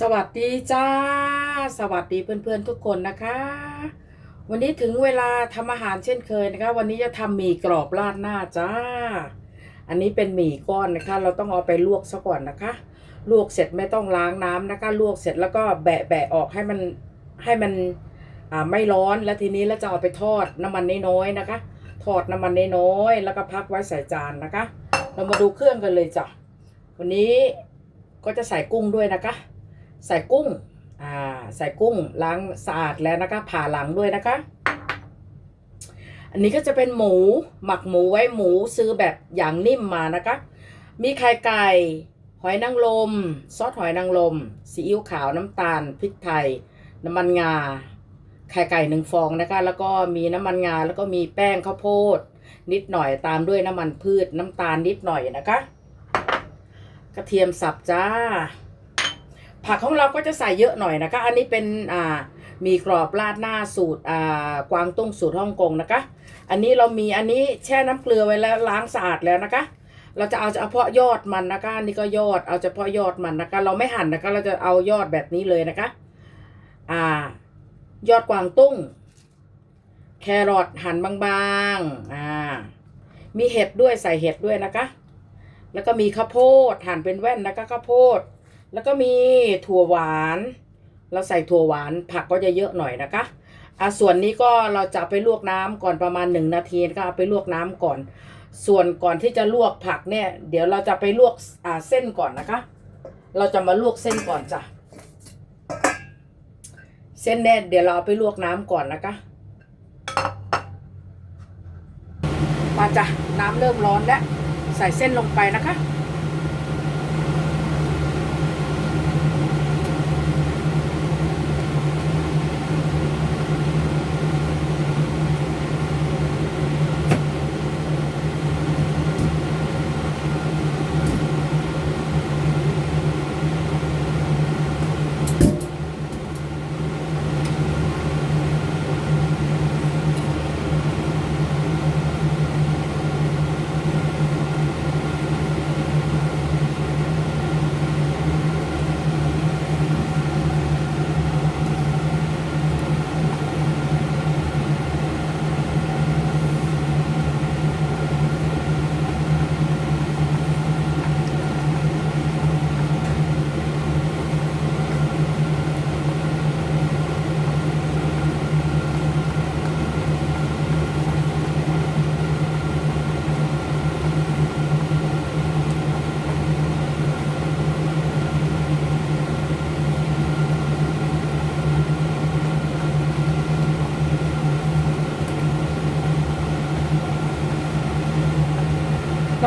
สวัสดีจ้า สวัสดีเพื่อนๆทุกคนนะคะ วันนี้ถึงเวลาทำอาหารเช่นเคยนะคะ วันนี้จะทำหมี่กรอบราดหน้าจ้า อันนี้เป็นหมี่ก้อนนะคะ เราต้องเอาไปลวกซะก่อนนะคะ ลวกเสร็จไม่ต้องล้างน้ำนะคะ ลวกเสร็จแล้วก็แบะแบะออกให้มันให้มันไม่ร้อนแล้วทีนี้แล้วจะเอาไปทอดน้ำมันน้อยๆนะคะ ทอดน้ำมันน้อยๆแล้วก็พักไว้ใส่จานนะคะ เรามาดูเครื่องกันเลยจ้ะวันนี้ก็จะใส่กุ้งด้วยนะคะ ใส่กุ้ง อ่า ใส่กุ้งล้างสะอาดแล้วนะคะ ผ่าหลังด้วยนะคะ อันนี้ก็จะเป็นหมู หมักหมูไว้หมูซื้อแบบอย่างนิ่มมานะคะ มีไข่ไก่ หอยนางรม ซอสหอยนางรม ซีอิ๊วขาวน้ำตาล พริกไทย น้ำมันงา ไข่ไก่หนึ่งฟองนะคะ แล้วก็มีน้ำมันงา แล้วก็มีแป้งข้าวโพด นิดหน่อยตามด้วยน้ำมันพืชน้ำตาลนิดหน่อยนะคะ กระเทียมสับจ้า ผักของเราก็จะใส่เยอะหน่อยนะคะ อันนี้เป็นอ่ามีกรอบราดหน้าสูตรอ่ากวางตุ้งสูตรฮ่องกงนะคะ อันนี้เรามีอันนี้แช่น้ำเกลือไว้แล้วล้างสะอาดแล้วนะคะ เราจะเอาเฉพาะยอดมันนะคะอันนี่ก็ยอดเอาเฉพาะยอดมันนะคะ เราไม่หั่นนะคะ เราจะเอายอดแบบนี้เลยนะคะ อ่ายอดกวางตุ้ง แครอทหั่นบางๆอ่ามีเห็ดด้วยใส่เห็ดด้วยนะคะ แล้วก็มีข้าวโพดหั่นเป็นแว่นนะคะข้าวโพด แล้วก็มีถั่วหวาน เราใส่ถั่วหวานผักก็จะเยอะหน่อยนะคะอะส่วนนี้ก็เราจะไปลวกน้ำก่อนประมาณหนึ่งนาทีนะคะเอาไปลวกน้ำก่อน ส่วนก่อนที่จะลวกผักเนี่ย เดี๋ยวเราจะไปลวกอ่าเส้นก่อนนะคะ เราจะมาลวกเส้นก่อนจ้ะเส้นเนี่ยเดี๋ยวเราเอาไปลวกน้ำก่อนนะคะมาจ้ะน้ำเริ่มร้อนแล้วใส่เส้นลงไปนะคะ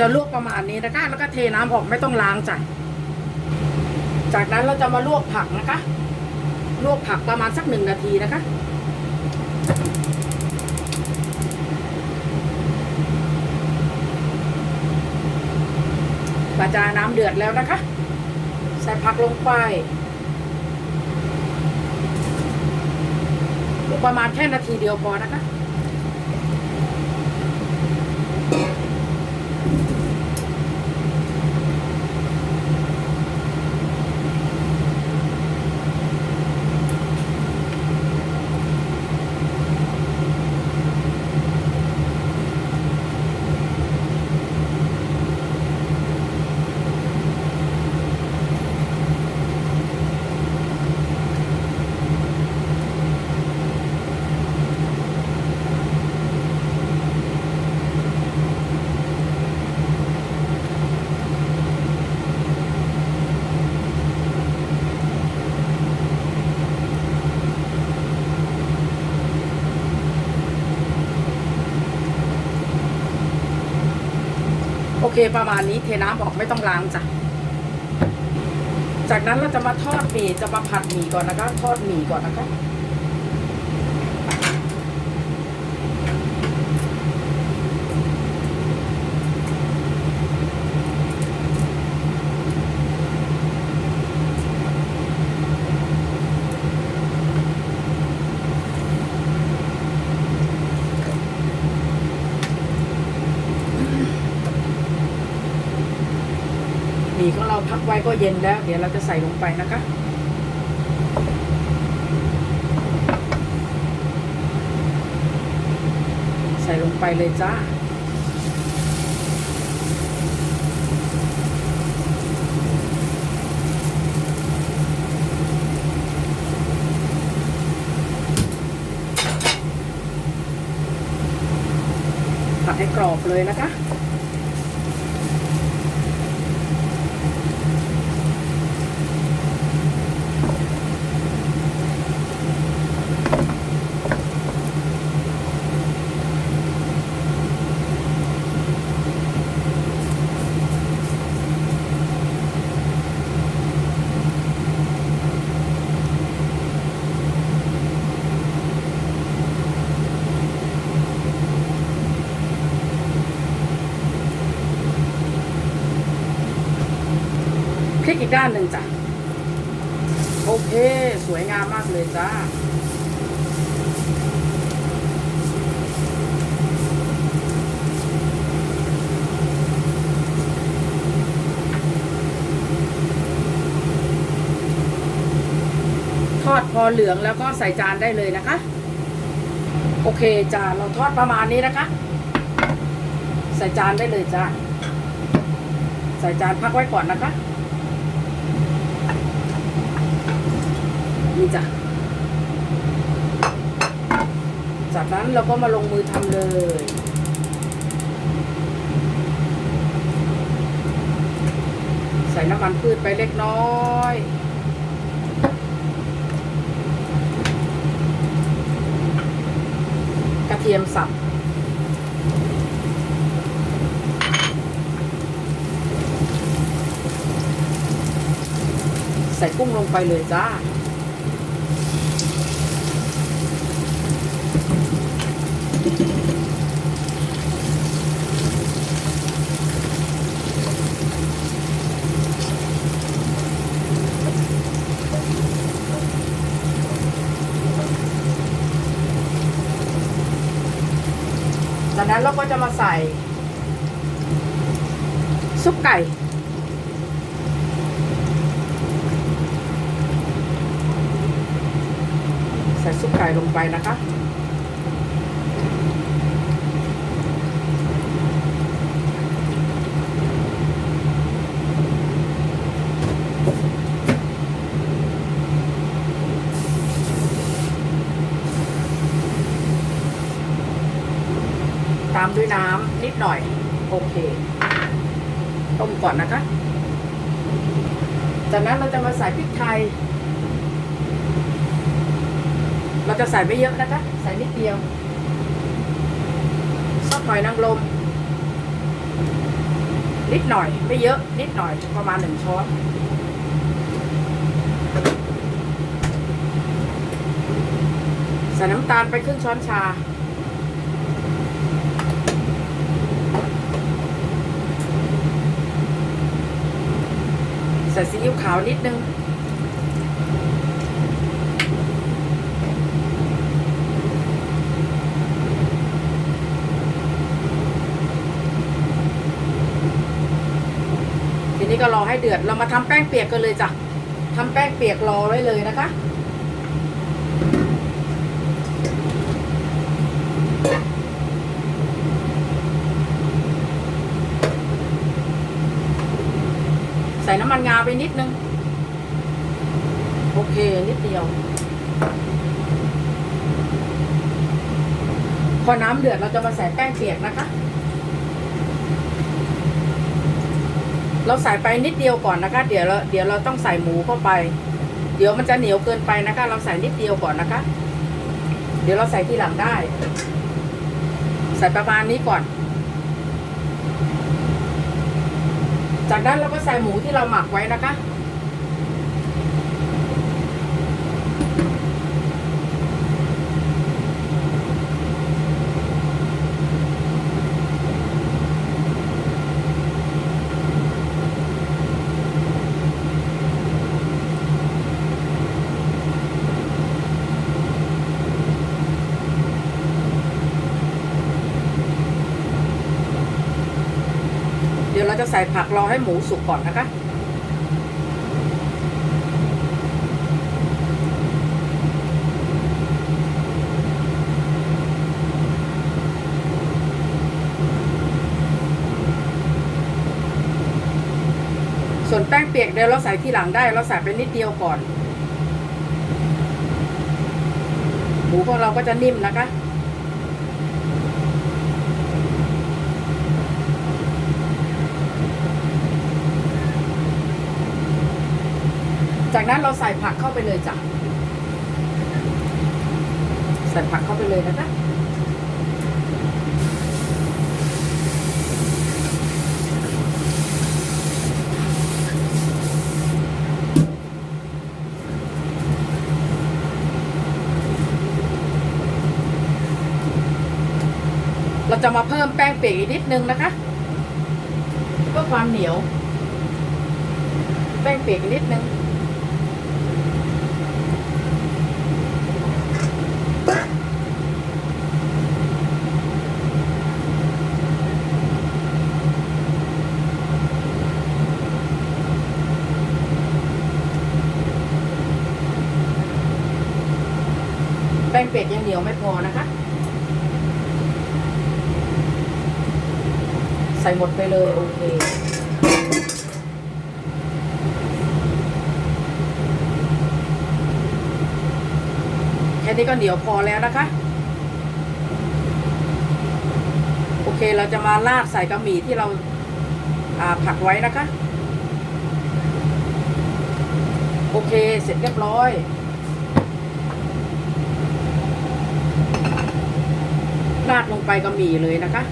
จะลวกประมาณนี้นะคะ แล้วก็เทน้ำออกไม่ต้องล้างจ้ะจากนั้นเราจะมาลวกผักนะคะ ลวกผักประมาณสักหนึ่งนาทีนะคะ กระจายน้ำเดือดแล้วนะคะ ใส่ผักลงไปลวกประมาณแค่นาทีเดียวพอนะคะ เคประมาณนี้เทน้ำออกไม่ต้องล้างจ้ะ จากนั้นเราจะมาทอดหมี่จะมาผัดหมี่ก่อนนะคะ ทอดหมี่ก่อนนะคะ หมี่ของเราพักไว้ก็เย็นแล้ว เดี๋ยวเราจะใส่ลงไปนะคะใส่ลงไปเลยจ้าผัดให้กรอบเลยนะคะ กด้านหนึ่งจ้ะ โอเค สวยงามมากเลยจ้าทอดพอเหลืองแล้วก็ใส่จานได้เลยนะคะ โอเคจ้าเราทอดประมาณนี้นะคะ ใส่จานได้เลยจ้าใส่จานพักไว้ก่อนนะคะ นี่จ้ะ จากนั้นเราก็มาลงมือทำเลยใส่น้ำมันพืชไปเล็กน้อยกระเทียมสับใส่กุ้งลงไปเลยจ้า นั้นเราก็จะมาใส่ ซุปไก่ ใส่ซุปไก่ลงไปนะคะามด้วยน้ำนิดหน่อย โอเค ต้มก่อนนะคะ จากนั้นเราจะมาใส่พริกไทย เราจะใส่ไม่เยอะนะคะ ใส่นิดเดียวซอสหอยนางรมนิดหน่อย ไม่เยอะ นิดหน่อยประมาณหนึ่งช้อนใส่น้ำตาลไปครึ่งช้อนชา ส่ซีอิ๊วขาวนิดนึง ทีนี้ก็รอให้เดือดเรามาทำแป้งเปียกกันเลยจ้ะทำแป้งเปียกรอไว้เลยนะคะ ส่น้ำมันงาไปนิดนึง โอเค นิดเดียว พอน้ำเดือดเราจะมาใส่แป้งเปียกนะคะ เราใส่ไปนิดเดียวก่อนนะคะ เดี๋ยวเราเดี๋ยวเราต้องใส่หมูเข้าไป เดี๋ยวมันจะเหนียวเกินไปนะคะ เราใส่นิดเดียวก่อนนะคะ เดี๋ยวเราใส่ทีหลังได้ ใส่ประมาณนี้ก่อน จากนั้นเราก็ใส่หมูที่เราหมักไว้นะคะ ดี๋ยวเราจะใส่ผักรอให้หมูสุกก่อนนะคะ ส่วนแป้งเปียกเดี๋ยวเราใส่ที่หลังได้ เราใส่ไปนิดเดียวก่อน หมูของเราก็จะนิ่มนะคะ นั้นเราใส่ผักเข้าไปเลยจ้ะใส่ผักเข้าไปเลยนะคะเราจะมาเพิ่มแป้งเปียกอีกนิดนึงนะคะเพื่อความเหนียว แป้งเปียกอีกนิดนึง เป็ดยังเหนียวไม่พอนะคะ ใส่หมดไปเลยโอเคแค่นี้ก็เหนียวพอแล้วนะคะ โอเคเราจะมาราดใส่กระหมี่ที่เราาผักไว้นะคะ โอเคเสร็จเรียบร้อย ราดลงไปกระหมี่เลยนะคะ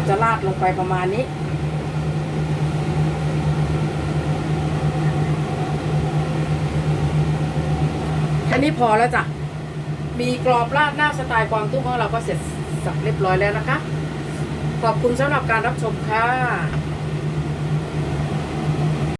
เราจะราดลงไปประมาณนี้ แค่นี้พอแล้วจ้ะ มีกรอบราดหน้าสไตล์กวางตุ้งของเราก็เสร็จสับเรียบร้อยแล้วนะคะ ขอบคุณสำหรับการรับชมค่ะ